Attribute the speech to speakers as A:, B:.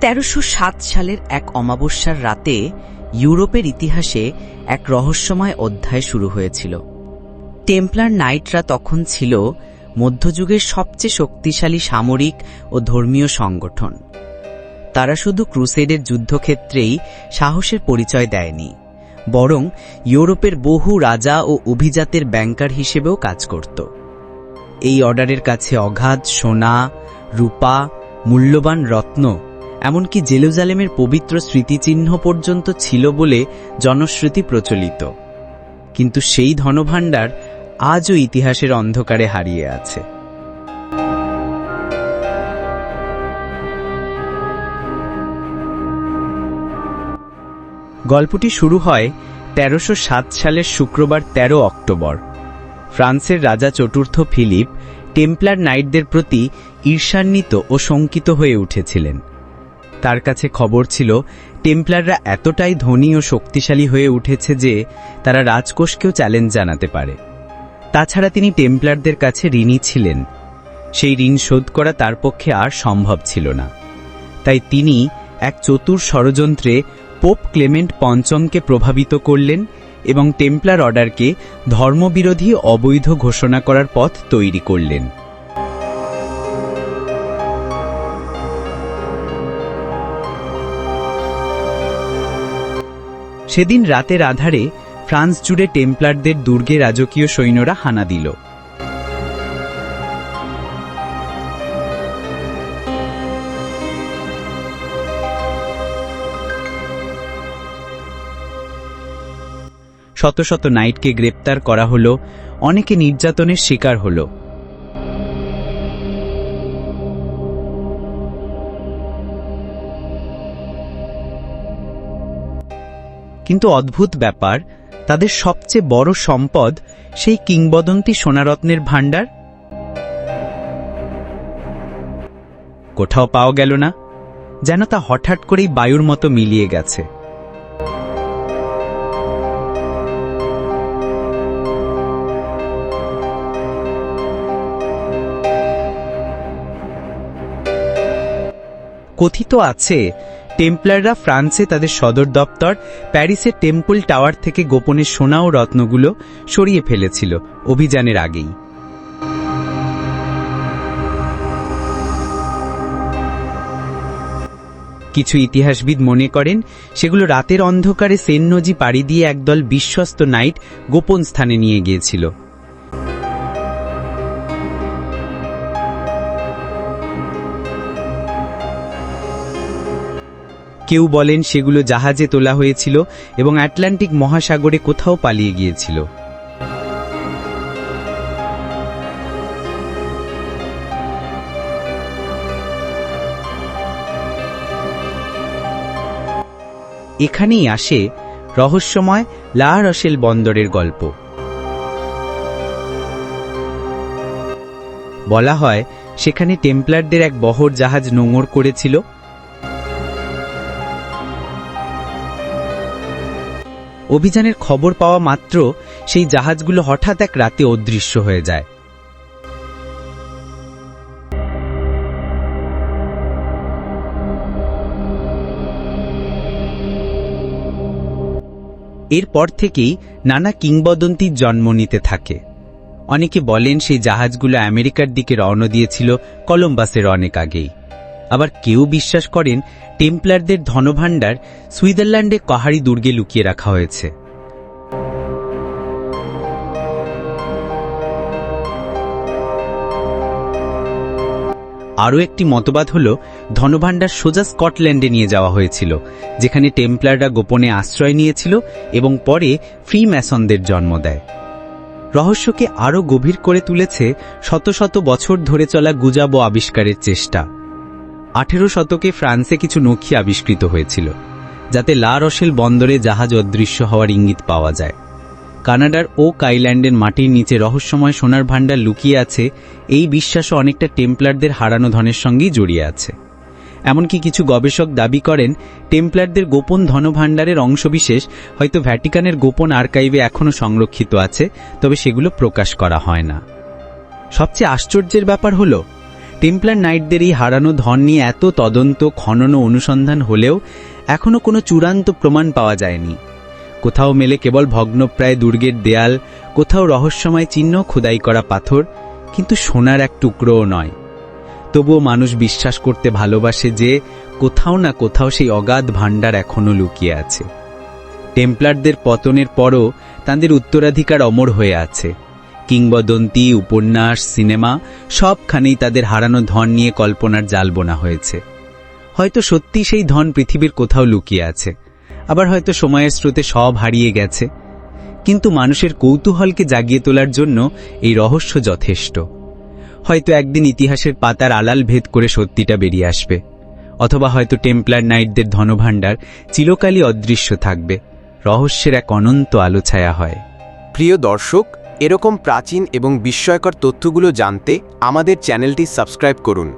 A: তেরোশো সালের এক অমাবস্যার রাতে ইউরোপের ইতিহাসে এক রহস্যময় অধ্যায় শুরু হয়েছিল। টেম্পলার নাইটরা তখন ছিল মধ্যযুগের সবচেয়ে শক্তিশালী সামরিক ও ধর্মীয় সংগঠন। তারা শুধু ক্রুসেডের যুদ্ধক্ষেত্রেই সাহসের পরিচয় দেয়নি, বরং ইউরোপের বহু রাজা ও অভিজাতের ব্যাংকার হিসেবেও কাজ করত। এই অর্ডারের কাছে অগাধ সোনা, রূপা, মূল্যবান রত্ন এমনকি জেরুজালেমের পবিত্র স্মৃতিচিহ্ন পর্যন্ত ছিল বলে জনশ্রুতি প্রচলিত। কিন্তু সেই ধনভাণ্ডার আজও ইতিহাসের অন্ধকারে হারিয়ে আছে। গল্পটি শুরু হয় তেরোশো সালের শুক্রবার ১৩ অক্টোবর। ফ্রান্সের রাজা চতুর্থ ফিলিপ টেম্পলার নাইটদের প্রতি ঈর্ষান্বিত ও শঙ্কিত হয়ে উঠেছিলেন। তার কাছে খবর ছিল, টেম্পলাররা এতটাই ধনী ও শক্তিশালী হয়ে উঠেছে যে তারা রাজকোষকেও চ্যালেঞ্জ জানাতে পারে। তাছাড়া তিনি টেম্পলারদের কাছে ঋণী ছিলেন। সেই ঋণ শোধ করা তার পক্ষে আর সম্ভব ছিল না। তাই তিনি এক চতুর ষড়যন্ত্রে পোপ ক্লেমেন্ট পঞ্চমকে প্রভাবিত করলেন এবং টেম্পলার অর্ডারকে ধর্মবিরোধী অবৈধ ঘোষণা করার পথ তৈরি করলেন। সেদিন রাতের আধারে ফ্রান্স জুড়ে টেম্পলারদের দুর্গে রাজকীয় সৈন্যরা হানা দিল। শত শত নাইটকে গ্রেপ্তার করা হলো, অনেকে নির্যাতনের শিকার হলো। কিন্তু অদ্ভুত ব্যাপার, তাদের সবচেয়ে বড় সম্পদ সেই কিংবদন্তি সোনারত্নের ভাণ্ডার? কোথাও পাওয়া গেল না, যেন তা হঠাৎ করেই বায়ুর মতো মিলিয়ে গেছে। কথিত আছে, টেম্পলাররা ফ্রান্সে তাদের সদর দপ্তর, প্যারিসের টেম্পল টাওয়ার থেকে গোপনে সোনা ও রত্নগুলো সরিয়ে ফেলেছিল অভিযানের আগেই। কিছু ইতিহাসবিদ মনে করেন, সেগুলো রাতের অন্ধকারে সেন নজি পাড়ি দিয়ে একদল বিশ্বস্ত নাইট গোপন স্থানে নিয়ে গিয়েছিল। কেউ বলেন সেগুলো জাহাজে তোলা হয়েছিল এবং আটলান্টিক মহাসাগরে কোথাও পালিয়ে গিয়েছিল। এখানেই আসে রহস্যময় লা রসেল বন্দরের গল্প। বলা হয়, সেখানে টেম্পলারদের এক বহর জাহাজ নোঙর করেছিল অভিযানের খবর পাওয়া মাত্র সেই জাহাজগুলো হঠাৎ এক রাতে অদৃশ্য হয়ে যায়। এরপর থেকেই নানা কিংবদন্তির জন্ম নিতে থাকে। অনেকে বলেন সেই জাহাজগুলো আমেরিকার দিকে রওনা দিয়েছিল কলম্বাসের অনেক আগেই। আবার কেউ বিশ্বাস করেন টেম্পলারদের ধনভাণ্ডার সুইজারল্যান্ডে কাহারি দুর্গে লুকিয়ে রাখা হয়েছে। আরও একটি মতবাদ হল, ধনভাণ্ডার সোজা স্কটল্যান্ডে নিয়ে যাওয়া হয়েছিল, যেখানে টেম্পলাররা গোপনে আশ্রয় নিয়েছিল এবং পরে ফ্রি ম্যাসনদের জন্ম দেয়। রহস্যকে আরও গভীর করে তুলেছে শত শত বছর ধরে চলা গুজাব আবিষ্কারের চেষ্টা। আঠেরো শতকে ফ্রান্সে কিছু নখি আবিষ্কৃত হয়েছিল, যাতে লা রসেল বন্দরে জাহাজ অদৃশ্য হওয়ার ইঙ্গিত পাওয়া যায়। কানাডার ওক আইল্যান্ডের মাটির নিচে রহস্যময় সোনার ভাণ্ডার লুকিয়ে আছে, এই বিশ্বাসও অনেকটা টেম্পলারদের হারানো ধনের সঙ্গেই জড়িয়ে আছে। এমনকি কিছু গবেষক দাবি করেন, টেম্পলারদের গোপন ধনভাণ্ডারের অংশবিশেষ হয়তো ভ্যাটিকানের গোপন আর্কাইভে এখনও সংরক্ষিত আছে, তবে সেগুলো প্রকাশ করা হয় না। সবচেয়ে আশ্চর্যের ব্যাপার হল টেম্পলার নাইটদের এই হারানো ধন নিয়ে এত তদন্ত, খনন অনুসন্ধান হলেও এখনও কোনো চূড়ান্ত প্রমাণ পাওয়া যায়নি। কোথাও মেলে কেবল ভগ্নপ্রায় দুর্গের দেয়াল, কোথাও রহস্যময় চিহ্ন খোদাই করা পাথর, কিন্তু সোনার এক টুকরোও নয়। তবুও মানুষ বিশ্বাস করতে ভালোবাসে যে কোথাও না কোথাও সেই অগাধ ভাণ্ডার এখনও লুকিয়ে আছে। টেম্পলারদের পতনের পরও তাদের উত্তরাধিকার অমর হয়ে আছে। কিংবদন্তি, উপন্যাস, সিনেমা, সবখানেই তাদের হারানো ধন নিয়ে কল্পনার জাল বোনা হয়েছে। হয়তো সত্যি সেই ধন পৃথিবীর কোথাও লুকিয়ে আছে, আবার হয়তো সময়ের স্রোতে সব হারিয়ে গেছে। কিন্তু মানুষের কৌতূহলকে জাগিয়ে তোলার জন্য এই রহস্য যথেষ্ট। হয়তো একদিন ইতিহাসের পাতার আলাল ভেদ করে সত্যিটা বেরিয়ে আসবে, অথবা হয়তো টেম্পলার নাইটদের ধনভাণ্ডার চিরকালই অদৃশ্য থাকবে, রহস্যের এক অনন্ত আলোছায়া হয়।
B: প্রিয় দর্শক এরকম প্রাচীন এবং বিস্ময়কর তথ্যগুলো জানতে আমাদের চ্যানেলটি সাবস্ক্রাইব করুন।